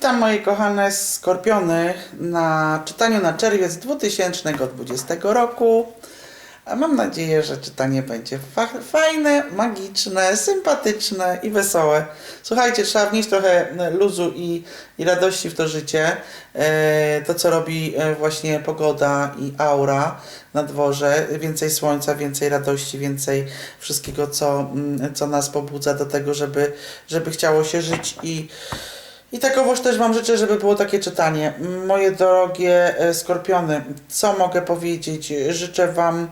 Witam moje kochane skorpiony na czytaniu na czerwiec 2020 roku. Mam nadzieję, że czytanie będzie fa- fajne, magiczne, sympatyczne i wesołe. Słuchajcie, trzeba wnieść trochę luzu i, i radości w to życie. E, to, co robi e, właśnie pogoda i aura na dworze. Więcej słońca, więcej radości, więcej wszystkiego, co, mm, co nas pobudza do tego, żeby, żeby chciało się żyć i i takowoż też Wam życzę, żeby było takie czytanie. Moje drogie e, skorpiony, co mogę powiedzieć? Życzę Wam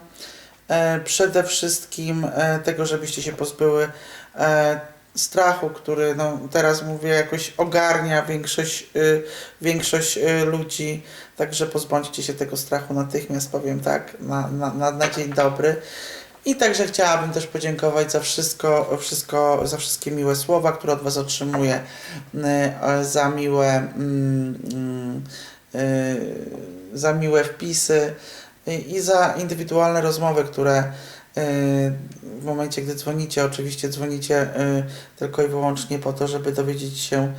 e, przede wszystkim e, tego, żebyście się pozbyły strachu, który no, teraz mówię jakoś ogarnia większość, większość ludzi. Także pozbądźcie się tego strachu natychmiast, powiem tak, na, na, na dzień dobry. I także chciałabym też podziękować za wszystko, wszystko, za wszystkie miłe słowa, które od Was otrzymuję, y, za miłe, mm, mm, y, za miłe wpisy i za indywidualne rozmowy, które y, w momencie, gdy dzwonicie, oczywiście dzwonicie tylko i wyłącznie po to, żeby dowiedzieć się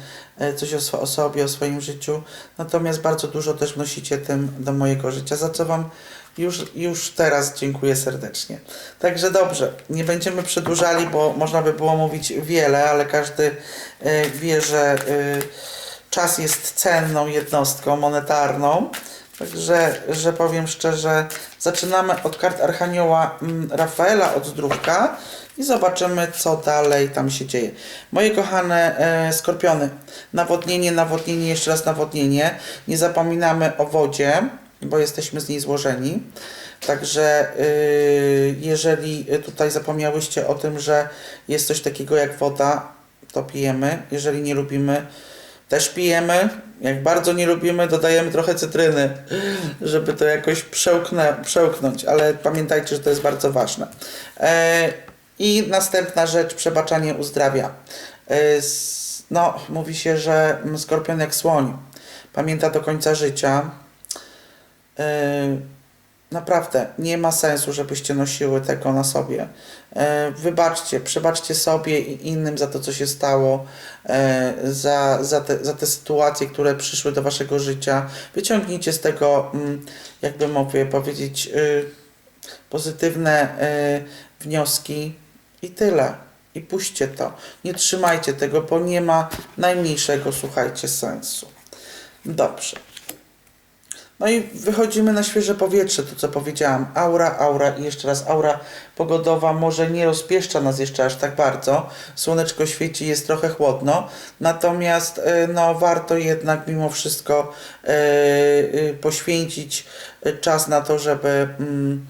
coś o sobie, o swoim życiu. Natomiast bardzo dużo też wnosicie tym do mojego życia, za co Wam już, już teraz dziękuję serdecznie. Także dobrze, nie będziemy przedłużali, bo można by było mówić wiele, ale każdy y, wie, że y, czas jest cenną jednostką monetarną. Także, że powiem szczerze, zaczynamy od kart Archanioła mm, Rafaela od zdrówka i zobaczymy, co dalej tam się dzieje. Moje kochane e, skorpiony, nawodnienie, nawodnienie, jeszcze raz nawodnienie. Nie zapominamy o wodzie, bo jesteśmy z niej złożeni. Także y, jeżeli tutaj zapomniałyście o tym, że jest coś takiego jak woda, to pijemy. Jeżeli nie lubimy, też pijemy. Jak bardzo nie lubimy, dodajemy trochę cytryny, żeby to jakoś przełknę, przełknąć, ale pamiętajcie, że to jest bardzo ważne. E, I następna rzecz, przebaczanie uzdrawia. E, no, mówi się, że skorpion jak słoń pamięta do końca życia. E, Naprawdę, nie ma sensu, żebyście nosiły tego na sobie. E, wybaczcie, przebaczcie sobie i innym za to, co się stało, e, za, za, te, za te sytuacje, które przyszły do waszego życia. Wyciągnijcie z tego, mm, jakby mogę powiedzieć, pozytywne wnioski i tyle. I puśćcie to. Nie trzymajcie tego, bo nie ma najmniejszego, słuchajcie, sensu. Dobrze. No i wychodzimy na świeże powietrze, to co powiedziałam. Aura, aura i jeszcze raz aura pogodowa może nie rozpieszcza nas jeszcze aż tak bardzo. Słoneczko świeci, jest trochę chłodno. Natomiast e, no, warto jednak mimo wszystko e, poświęcić e, czas na to, żeby mm,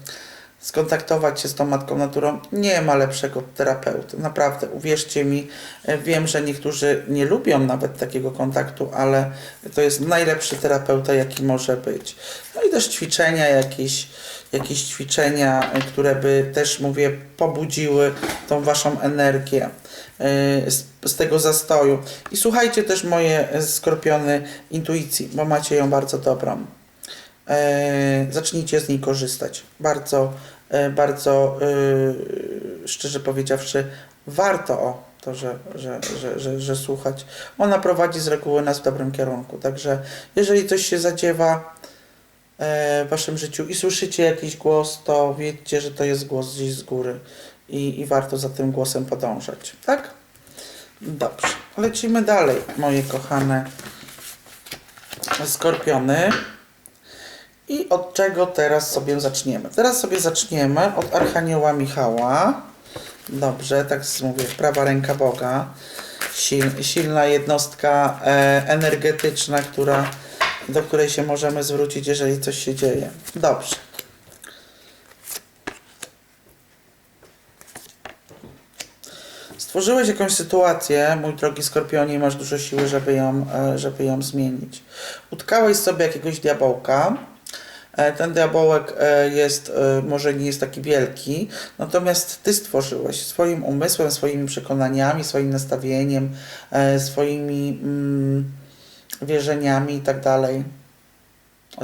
skontaktować się z tą matką naturą. Nie ma lepszego terapeuty. Naprawdę, uwierzcie mi, e, wiem, że niektórzy nie lubią nawet takiego kontaktu, ale to jest najlepszy terapeuta, jaki może być. No i też ćwiczenia jakieś, jakieś ćwiczenia, e, które by też, mówię, pobudziły tą waszą energię e, z, tego zastoju. I słuchajcie też moje skorpiony intuicji, bo macie ją bardzo dobrą zacznijcie z niej korzystać. Bardzo, e, bardzo e, szczerze powiedziawszy, warto o to, że, że, że, że, że słuchać. Ona prowadzi z reguły nas w dobrym kierunku. Także jeżeli coś się zadziewa e, w waszym życiu i słyszycie jakiś głos, to wiedzcie, że to jest głos gdzieś z góry i, i warto za tym głosem podążać. Tak? Dobrze. Lecimy dalej, moje kochane skorpiony. I od czego teraz sobie zaczniemy? Teraz sobie zaczniemy od Archanioła Michała. Dobrze, tak mówię, prawa ręka Boga. Sil, silna jednostka e, energetyczna, która, do której się możemy zwrócić, jeżeli coś się dzieje. Dobrze. Stworzyłeś jakąś sytuację, mój drogi skorpionie, i masz dużo siły, żeby ją, e, żeby ją zmienić. Utkałeś sobie jakiegoś diabełka. E, Ten diabełek e, jest, e, może nie jest taki wielki, natomiast ty stworzyłeś swoim umysłem, swoimi przekonaniami, swoim nastawieniem, swoimi mm, wierzeniami i tak dalej,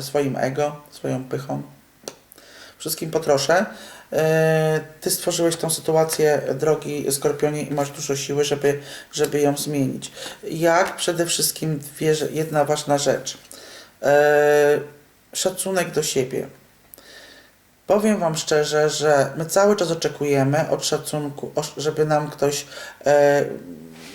swoim ego, swoją pychą. wszystkim potroszę. Ty stworzyłeś tą sytuację, drogi Skorpionie, i masz dużo siły, żeby, żeby ją zmienić. Jak? Przede wszystkim jedna ważna rzecz. Szacunek do siebie. Powiem Wam szczerze, że my cały czas oczekujemy od szacunku, żeby nam ktoś e,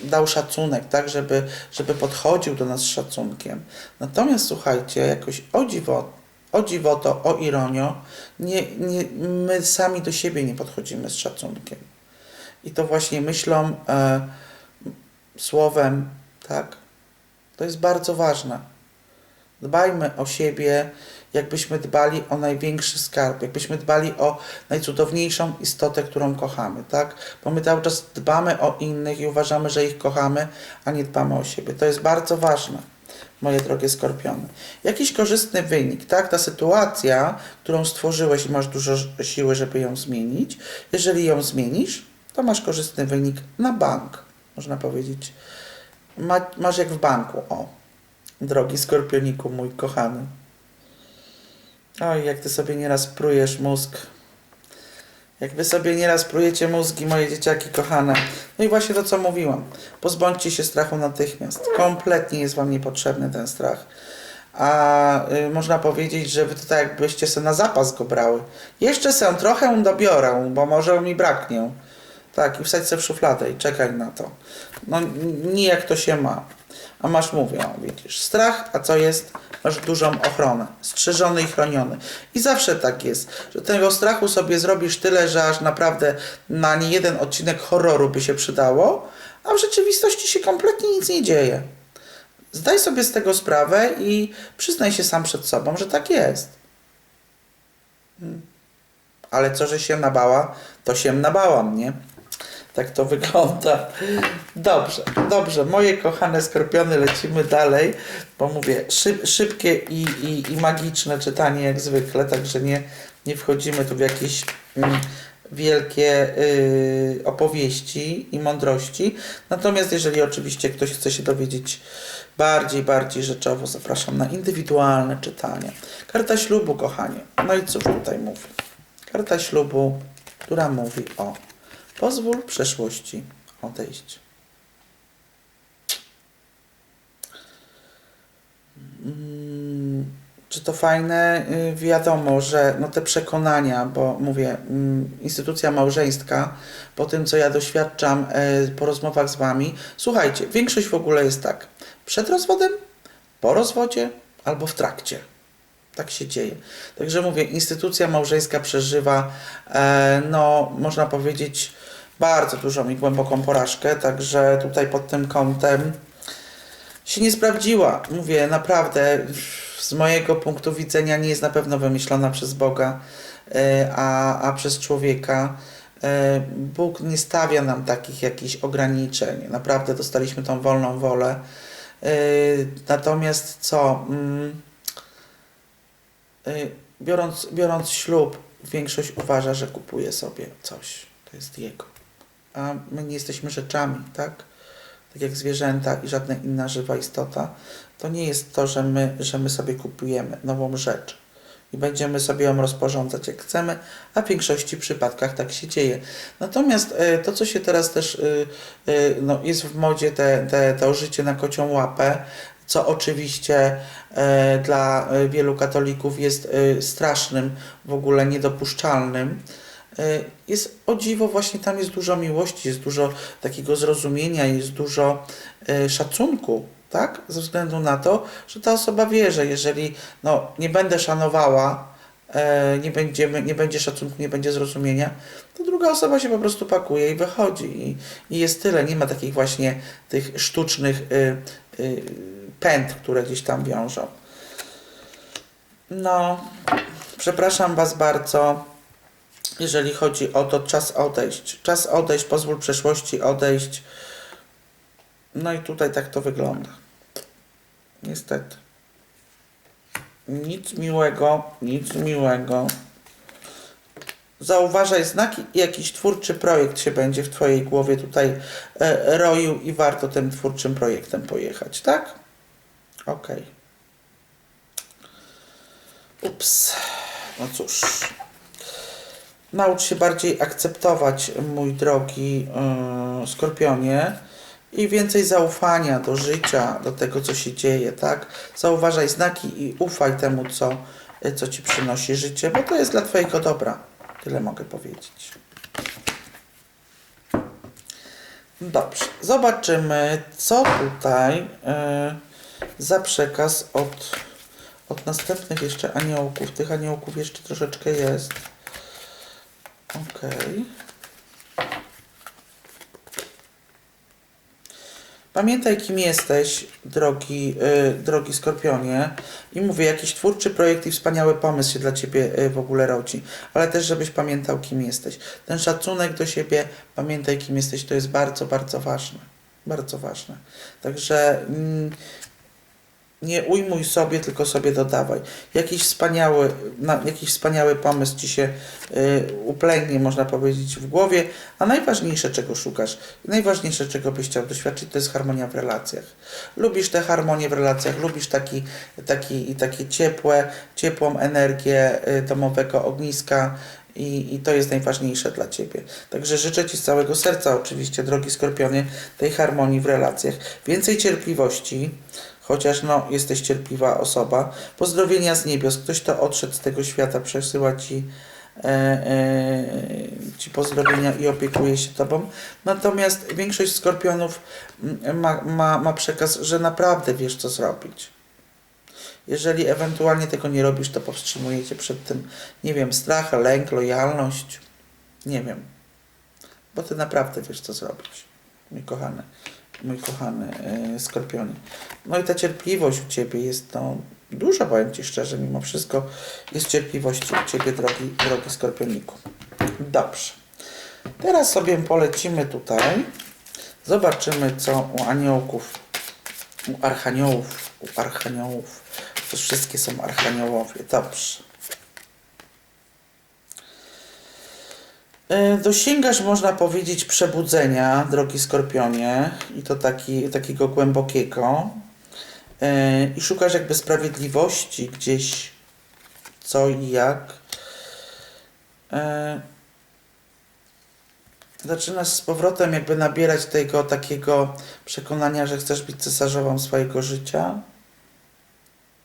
dał szacunek, tak, żeby, żeby podchodził do nas z szacunkiem. Natomiast słuchajcie, jakoś o dziwo, o dziwoto, o ironio, nie, nie, my sami do siebie nie podchodzimy z szacunkiem. I to właśnie myślą, e, słowem, tak, to jest bardzo ważne. Dbajmy o siebie, jakbyśmy dbali o największy skarb, jakbyśmy dbali o najcudowniejszą istotę, którą kochamy, tak? Bo my cały czas dbamy o innych i uważamy, że ich kochamy, a nie dbamy o siebie. To jest bardzo ważne, moje drogie skorpiony. Jakiś korzystny wynik, tak? Ta sytuacja, którą stworzyłeś i masz dużo siły, żeby ją zmienić, jeżeli ją zmienisz, to masz korzystny wynik na bank, można powiedzieć. Ma, masz jak w banku, o. Drogi skorpioniku, mój kochany. Oj, jak ty sobie nieraz prujesz mózg. Jak wy sobie nieraz prujecie mózgi, moje dzieciaki kochane. No i właśnie to, co mówiłam. Pozbądźcie się strachu natychmiast. Kompletnie jest wam niepotrzebny ten strach. A y, można powiedzieć, że wy to tak jakbyście se na zapas go brały. Jeszcze se trochę dobiorę, bo może mi braknie. Tak, i wsadź se w szufladę i czekaj na to. No, n- nie jak to się ma. A masz, mówię, o, widzisz, strach, a co jest? Masz dużą ochronę, strzeżony i chroniony. I zawsze tak jest, że tego strachu sobie zrobisz tyle, że aż naprawdę na nie jeden odcinek horroru by się przydało, a w rzeczywistości się kompletnie nic nie dzieje. Zdaj sobie z tego sprawę i przyznaj się sam przed sobą, że tak jest. Hmm. Ale co, że się nabała, to się nabałam, nie? Tak to wygląda. Dobrze, dobrze. Moje kochane skorpiony, lecimy dalej, bo mówię, szyb, szybkie i, i, i magiczne czytanie jak zwykle, także nie, nie wchodzimy tu w jakieś mm, wielkie y, opowieści i mądrości. Natomiast jeżeli oczywiście ktoś chce się dowiedzieć bardziej, bardziej rzeczowo, zapraszam na indywidualne czytanie. Karta ślubu, kochanie. No i cóż tutaj mówi? Karta ślubu, która mówi o pozwól przeszłości odejść. Mm, Czy to fajne? Y, Wiadomo, że no te przekonania, bo mówię, mm, instytucja małżeńska, po tym co ja doświadczam e, po rozmowach z Wami, słuchajcie, większość w ogóle jest tak, przed rozwodem, po rozwodzie albo w trakcie. Tak się dzieje. Także mówię, instytucja małżeńska przeżywa, e, no, można powiedzieć, bardzo dużą i głęboką porażkę, także tutaj pod tym kątem się nie sprawdziła. Mówię, naprawdę, z mojego punktu widzenia nie jest na pewno wymyślona przez Boga, e, a, a przez człowieka. E, Bóg nie stawia nam takich jakichś ograniczeń. Naprawdę dostaliśmy tą wolną wolę. E, Natomiast co? Mm, biorąc, biorąc ślub, większość uważa, że kupuje sobie coś. To jest jego. A my nie jesteśmy rzeczami, tak? Tak jak zwierzęta i żadna inna żywa istota. To nie jest to, że my, że my sobie kupujemy nową rzecz i będziemy sobie ją rozporządzać jak chcemy, a w większości przypadkach tak się dzieje. Natomiast e, to, co się teraz też e, e, no, jest w modzie, te, te, to życie na kocią łapę, co oczywiście dla wielu katolików jest strasznym, w ogóle niedopuszczalnym. E, Jest o dziwo, właśnie tam jest dużo miłości, jest dużo takiego zrozumienia, jest dużo e, szacunku, tak? Ze względu na to, że ta osoba wie, że jeżeli no, nie będę szanowała, e, nie, będziemy, nie będzie szacunku, nie będzie zrozumienia, to druga osoba się po prostu pakuje i wychodzi. I, i jest tyle. Nie ma takich właśnie tych sztucznych y, y, pęd, które gdzieś tam wiążą. No, przepraszam Was bardzo, jeżeli chodzi o to czas odejść. Czas odejść, pozwól przeszłości odejść. No i tutaj tak to wygląda. Niestety. Nic miłego, nic miłego. Zauważaj znaki i jakiś twórczy projekt się będzie w Twojej głowie tutaj e, roił i warto tym twórczym projektem pojechać, tak? Okej. Ups. No cóż. Naucz się bardziej akceptować, mój drogi yy, skorpionie, i więcej zaufania do życia, do tego, co się dzieje, tak? Zauważaj znaki i ufaj temu, co, y, co ci przynosi życie, bo to jest dla Twojego dobra. Tyle mogę powiedzieć. Dobrze, zobaczymy, co tutaj y, za przekaz od, od następnych jeszcze aniołków. Tych aniołków jeszcze troszeczkę jest. Okej. Pamiętaj, kim jesteś, drogi, y, drogi Skorpionie. I mówię, jakiś twórczy projekt i wspaniały pomysł się dla Ciebie y, w ogóle rodzi. Ale też, żebyś pamiętał, kim jesteś. Ten szacunek do siebie, pamiętaj, kim jesteś, to jest bardzo, bardzo ważne. Bardzo ważne. Także mm, nie ujmuj sobie, tylko sobie dodawaj. Jakiś wspaniały, na, jakiś wspaniały pomysł Ci się y, uplęgnie, można powiedzieć, w głowie, a najważniejsze, czego szukasz, najważniejsze, czego byś chciał doświadczyć, to jest harmonia w relacjach. Lubisz tę harmonię w relacjach, lubisz taki, taki, takie ciepłe, ciepłą energię y, domowego ogniska, i, I to jest najważniejsze dla Ciebie. Także życzę Ci z całego serca, oczywiście, drogi Skorpionie, tej harmonii w relacjach. Więcej cierpliwości, chociaż no, jesteś cierpliwa osoba. Pozdrowienia z niebios. Ktoś, kto odszedł z tego świata, przesyła Ci, e, e, ci pozdrowienia i opiekuje się Tobą. Natomiast większość Skorpionów ma, ma, ma przekaz, że naprawdę wiesz, co zrobić. Jeżeli ewentualnie tego nie robisz, to powstrzymuje cię przed tym, nie wiem, strach, lęk, lojalność. Nie wiem. Bo ty naprawdę wiesz, co zrobić, mój kochany, mój kochany yy, skorpionie. No i ta cierpliwość u ciebie jest no, duża, powiem ci szczerze, mimo wszystko jest cierpliwości u ciebie, drogi, drogi skorpioniku. Dobrze. Teraz sobie polecimy tutaj. Zobaczymy, co u aniołków, u archaniołów, u archaniołów to wszystkie są archaniołowie. Dobrze. Dosięgasz, można powiedzieć, przebudzenia, drogi Skorpionie, i to taki, takiego głębokiego. E, I szukasz jakby sprawiedliwości gdzieś, co i jak. E, Zaczynasz z powrotem jakby nabierać tego takiego przekonania, że chcesz być cesarzową swojego życia.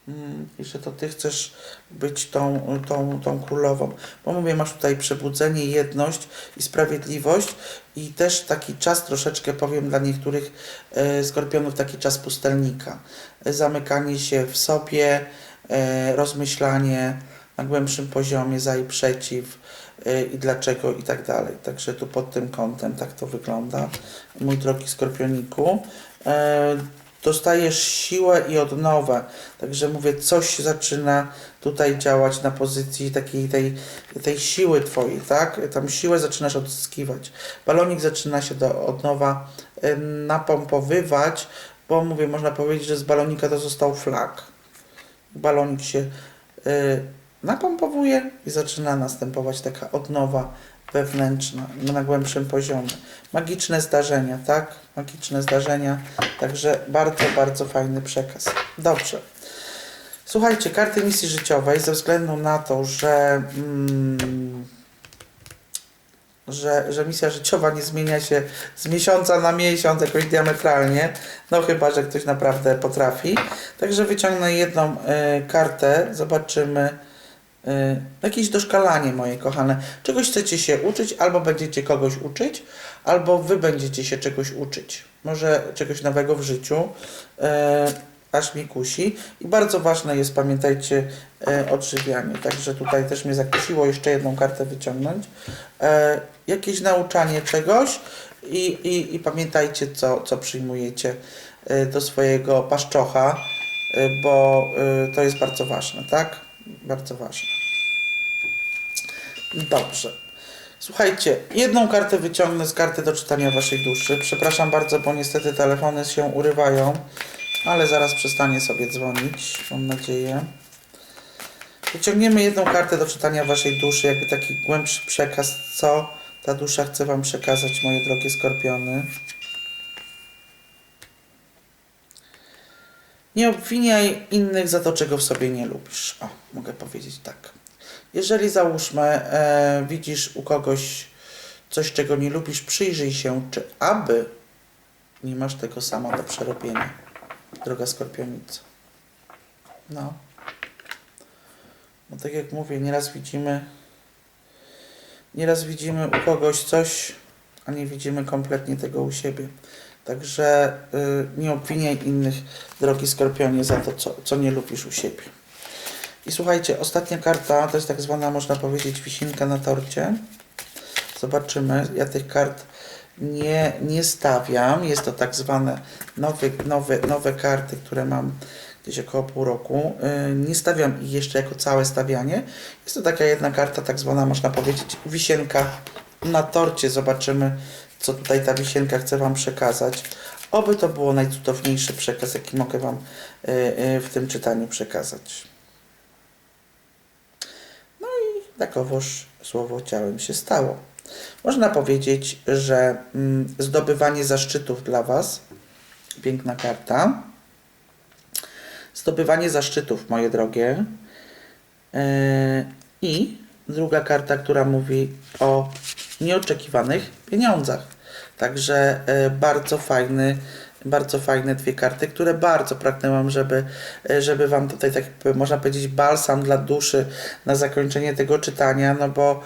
Mm, i że to ty chcesz być tą, tą, tą królową. Bo mówię, masz tutaj przebudzenie, jedność i sprawiedliwość i też taki czas troszeczkę, powiem dla niektórych e, skorpionów, taki czas pustelnika. Zamykanie się w sobie, e, rozmyślanie na głębszym poziomie za i przeciw e, i dlaczego i tak dalej. Także tu pod tym kątem tak to wygląda, mój drogi skorpioniku. E, dostajesz siłę i odnowę. Także mówię, coś zaczyna tutaj działać na pozycji takiej tej, tej siły twojej, tak? Tam siłę zaczynasz odzyskiwać. Balonik zaczyna się do, od nowa y, napompowywać, bo mówię, można powiedzieć, że z balonika to został flag. Balonik się y, napompowuje i zaczyna następować taka odnowa wewnętrzna, na głębszym poziomie. Magiczne zdarzenia, tak? Magiczne zdarzenia, także bardzo, bardzo fajny przekaz. Dobrze. Słuchajcie, karty misji życiowej, ze względu na to, że, mm, że, że misja życiowa nie zmienia się z miesiąca na miesiąc jakoś diametralnie, no chyba, że ktoś naprawdę potrafi. Także wyciągnę jedną y, kartę, zobaczymy jakieś doszkalanie, moje kochane. Czegoś chcecie się uczyć, albo będziecie kogoś uczyć, albo wy będziecie się czegoś uczyć. Może czegoś nowego w życiu, e, aż mi kusi. I bardzo ważne jest, pamiętajcie, e, odżywianie. Także tutaj też mnie zakusiło jeszcze jedną kartę wyciągnąć. E, jakieś nauczanie czegoś i, i, i pamiętajcie, co, co przyjmujecie e, do swojego paszczocha, e, bo e, to jest bardzo ważne, tak? Bardzo ważne. Dobrze. Słuchajcie, jedną kartę wyciągnę z karty do czytania waszej duszy. Przepraszam bardzo, bo niestety telefony się urywają, ale zaraz przestanie sobie dzwonić, mam nadzieję. Wyciągniemy jedną kartę do czytania waszej duszy, jakby taki głębszy przekaz, co ta dusza chce wam przekazać, moje drogie skorpiony. Nie obwiniaj innych za to, czego w sobie nie lubisz. O, mogę powiedzieć tak. Jeżeli załóżmy, e, widzisz u kogoś coś, czego nie lubisz, przyjrzyj się, czy aby nie masz tego samo do przerobienia, droga skorpionico. No. No tak jak mówię, nieraz widzimy, nieraz widzimy u kogoś coś, a nie widzimy kompletnie tego u siebie. Także y, nie obwiniaj innych, drogi skorpionie, za to, co, co nie lubisz u siebie. I słuchajcie, ostatnia karta to jest tak zwana, można powiedzieć, wisinka na torcie. Zobaczymy. Ja tych kart nie, nie stawiam. Jest to tak zwane nowe, nowe, nowe karty, które mam gdzieś około pół roku. Yy, Nie stawiam ich jeszcze jako całe stawianie. Jest to taka jedna karta, tak zwana, można powiedzieć, wisienka na torcie. Zobaczymy, co tutaj ta wisienka chce Wam przekazać. Oby to było najcudowniejszy przekaz, jaki mogę Wam yy, yy, w tym czytaniu przekazać. No i takowoż słowo ciałem się stało. Można powiedzieć, że mm, zdobywanie zaszczytów dla Was, piękna karta, zdobywanie zaszczytów, moje drogie. Yy, I druga karta, która mówi o nieoczekiwanych pieniądzach. Także yy, bardzo fajny, bardzo fajne dwie karty, które bardzo pragnęłam, żeby, yy, żeby Wam tutaj, tak jakby można powiedzieć, balsam dla duszy na zakończenie tego czytania, no bo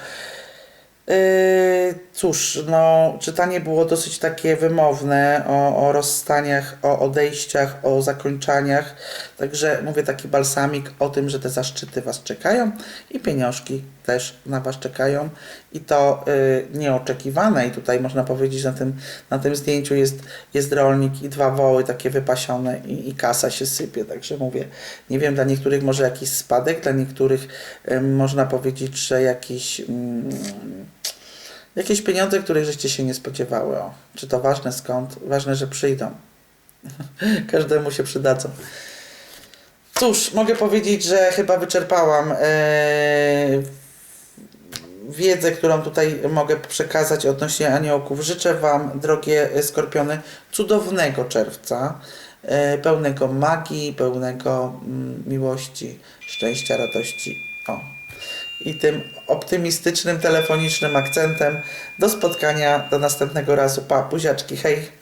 Yy, cóż, no, czytanie było dosyć takie wymowne o, o rozstaniach, o odejściach, o zakończeniach. Także mówię taki balsamik o tym, że te zaszczyty Was czekają i pieniążki też na Was czekają. I to yy, nieoczekiwane. I tutaj można powiedzieć, na tym, na tym zdjęciu jest, jest rolnik i dwa woły takie wypasione i, i kasa się sypie. Także mówię, nie wiem, dla niektórych może jakiś spadek, dla niektórych yy, można powiedzieć, że jakiś. Mm, Jakieś pieniądze, których żeście się nie spodziewały. O, czy to ważne skąd? Ważne, że przyjdą. Każdemu się przydadzą. Cóż, mogę powiedzieć, że chyba wyczerpałam e, wiedzę, którą tutaj mogę przekazać odnośnie aniołków. Życzę Wam, drogie skorpiony, cudownego czerwca, e, pełnego magii, pełnego mm, miłości, szczęścia, radości. O, i tym optymistycznym, telefonicznym akcentem. Do spotkania, do następnego razu. Pa, buziaczki, hej!